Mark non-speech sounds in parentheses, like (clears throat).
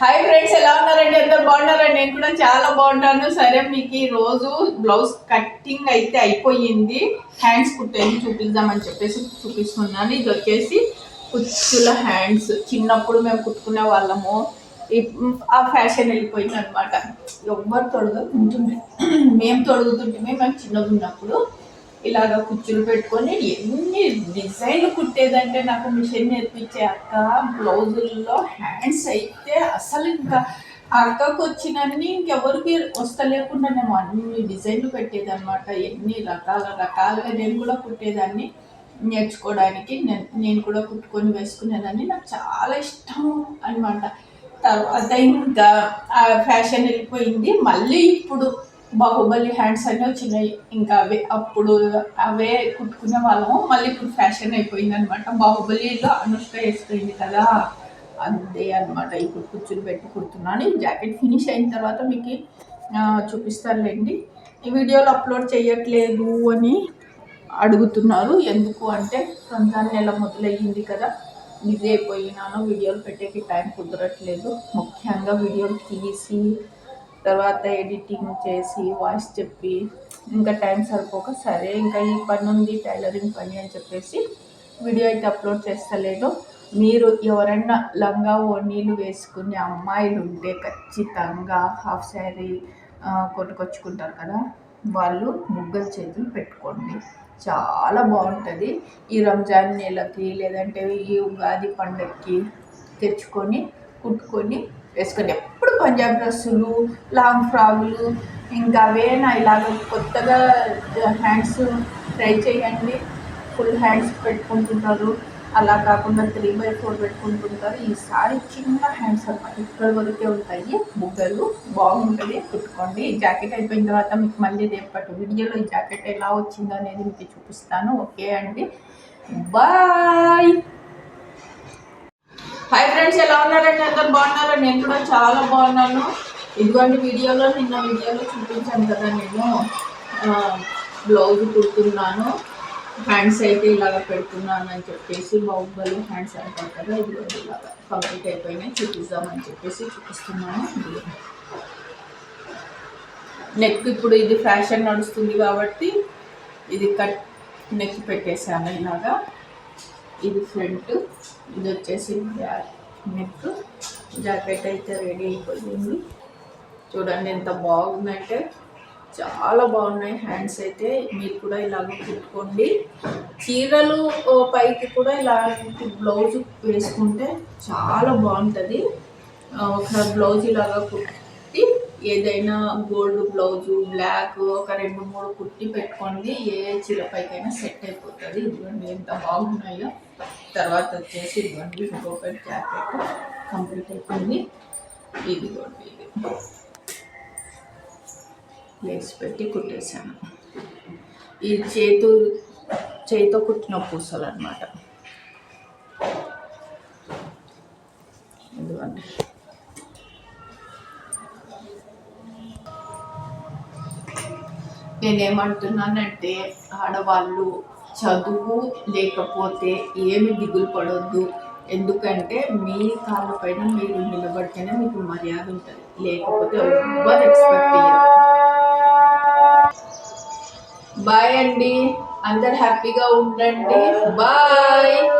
Hi friends ఎలా ఉన్నారండి? అందరు బాగున్నారండి నేను కూడా చాలా బాగుంటాను సరే మీకు ఈ రోజు బ్లౌజ్ కటింగ్ అయితే అయిపోయింది. హ్యాండ్స్ కుట్టేది చూపిద్దామని చెప్పేసి చూపిస్తున్నాను. ఇది వచ్చేసి కుచ్చుల హ్యాండ్స్ చిన్నప్పుడు మేము కుట్టుకునే వాళ్ళము. ఆ ఫ్యాషన్ వెళ్ళిపోయింది అనమాట ఎవ్వరు తొడగకుంటుండే (clears throat) మేము తొడుగుతుంటే మేము చిన్నగా ఉన్నప్పుడు ఇలాగ కుచ్చులు పెట్టుకొని ఎన్ని డిజైన్లు కుట్టేదంటే నాకు మిషన్ నేర్పించే అక్క బ్లౌజుల్లో హ్యాండ్స్ అయితే అసలు ఇంకా అక్కకు వచ్చినన్ని ఇంకెవరికి వస్తలేకుండానేమో అన్ని డిజైన్లు పెట్టేదన్నమాట. ఎన్ని రకాల రకాలుగా నేను కూడా కుట్టేదాన్ని నేర్చుకోవడానికి. నేను నేను కూడా కుట్టుకొని వేసుకునేదాన్ని. నాకు చాలా ఇష్టం అనమాట తర్వాత ఇంకా ఆ ఫ్యాషన్ వెళ్ళిపోయింది. మళ్ళీ ఇప్పుడు బాహుబలి హ్యాండ్స్ అన్నీ వచ్చినాయి. ఇంకా అవే అప్పుడు అవే కుట్టుకునే వాళ్ళము. మళ్ళీ ఇప్పుడు ఫ్యాషన్ అయిపోయింది అనమాట బాహుబలిలో అనుష్క వేసుకుంది కదా అంతే అనమాట ఇప్పుడు కూర్చుని పెట్టి కుడుతున్నాను ఈ జాకెట్ ఫినిష్ అయిన తర్వాత మీకు చూపిస్తానులేండి. ఈ వీడియోలు అప్లోడ్ చేయట్లేదు అని అడుగుతున్నారు. ఎందుకు అంటే రంజాన్ నెల మొదలయ్యింది కదా. బిజీ అయిపోయినాను. వీడియోలు పెట్టేకి టైం కుదరట్లేదు. ముఖ్యంగా వీడియోలు తీసి తర్వాత ఎడిటింగ్ చేసి వాయిస్ చెప్పి ఇంకా టైం సరిపోక సరే ఇంకా ఈ పని ఉంది టైలరింగ్ పని అని చెప్పేసి వీడియో అయితే అప్లోడ్ చేస్తలేదు. మీరు ఎవరైనా లంగా ఓణీలు వేసుకునే అమ్మాయిలు ఉంటే ఖచ్చితంగా హాఫ్ శారీ కొట్టుకొచ్చుకుంటారు కదా వాళ్ళు ముగ్గల చేతులు పెట్టుకోండి. చాలా బాగుంటుంది. ఈ రంజాన్ నెలకి లేదంటే ఈ ఉగాది పండగకి తెచ్చుకొని కుట్టుకొని వేసుకొని ఎప్పుడు పంజాబ్ డ్రెస్సులు లాంగ్ ఫ్రాగులు ఇంకా అవేనా ఇలాగ కొత్తగా హ్యాండ్స్ ట్రై చేయండి. ఫుల్ హ్యాండ్స్ పెట్టుకుంటుంటారు. అలా కాకుండా త్రీ బై ఫోర్ పెట్టుకుంటుంటారు. ఈసారి చిన్న హ్యాండ్స్ అనమాట ఇక్కడ వరకే ఉంటాయి. బుగ్గలు బాగుంటుంది. కుట్టుకోండి. ఈ జాకెట్ అయిపోయిన తర్వాత మీకు మళ్ళీ రేపటి వీడియోలో ఈ జాకెట్ ఎలా వచ్చిందో అనేది మీకు చూపిస్తాను. ఓకే అండి. బాయ్! హాయ్ ఫ్రెండ్స్ ఎలా ఉన్నారండి అందరు? బాగున్నారా? నేను కూడా చాలా బాగున్నాను. ఇదిగోండి వీడియోలో నిన్న వీడియోలో చూపించాను కదా నేను. బ్లౌజ్ కుడుతున్నాను. హ్యాండ్స్ అయితే ఇలాగ పెడుతున్నాను అని చెప్పేసి బాహుబలి హ్యాండ్స్ అంటారు కదా ఇదిగోండి ఇలాగ కంప్లీట్ అయిపోయినాయి. చూపిద్దామని చెప్పేసి చూపిస్తున్నాను. నెక్ ఇప్పుడు ఇది ఫ్యాషన్ నడుస్తుంది కాబట్టి ఇది కట్ నెక్ పెట్టేశాను ఇలాగా. ఇది ఫ్రంట్ ఇది వచ్చేసి నెక్. జాకెట్ అయితే రెడీ అయిపోయింది. చూడండి ఎంత బాగుందంటే చాలా బాగున్నాయి హ్యాండ్స్ అయితే. మీరు కూడా ఇలాగ కుట్టుకోండి. చీరలు పైకి కూడా ఇలాంటి బ్లౌజ్ వేసుకుంటే చాలా బాగుంటుంది. ఒక బ్లౌజ్ ఇలాగా కుట్టు ఏదైనా గోల్డ్ బ్లౌజు బ్లాక్ ఒక రెండు మూడు కుట్టి పెట్టుకోండి. ఏ చిరపైకైనా సెట్ అయిపోతుంది. ఇదిగోండి ఎంత బాగున్నాయో. తర్వాత వచ్చేసి ఇదిగోండి ఇంకొకటి జాకెట్ కంప్లీట్ అయిపోయింది. ఇదిగోండి ఇది. లేస్ పెట్టి కుట్టేశాను. ఈ చేతు చేతితో కుట్టిన పూసలు అనమాట ఎందుకంటే నేనేమంటున్నానంటే ఆడవాళ్ళు చదువు లేకపోతే ఏమి దిగులు పడొద్దు ఎందుకంటే మీ కాళ్ళ పైన మీరు నిలబడితేనే మీకు మర్యాద ఉంటుంది. లేకపోతే ఎవ్వరు ఎక్స్పెక్ట్ చేయరు. బాయ్ అండి. అందరు హ్యాపీగా ఉండండి. బాయ్.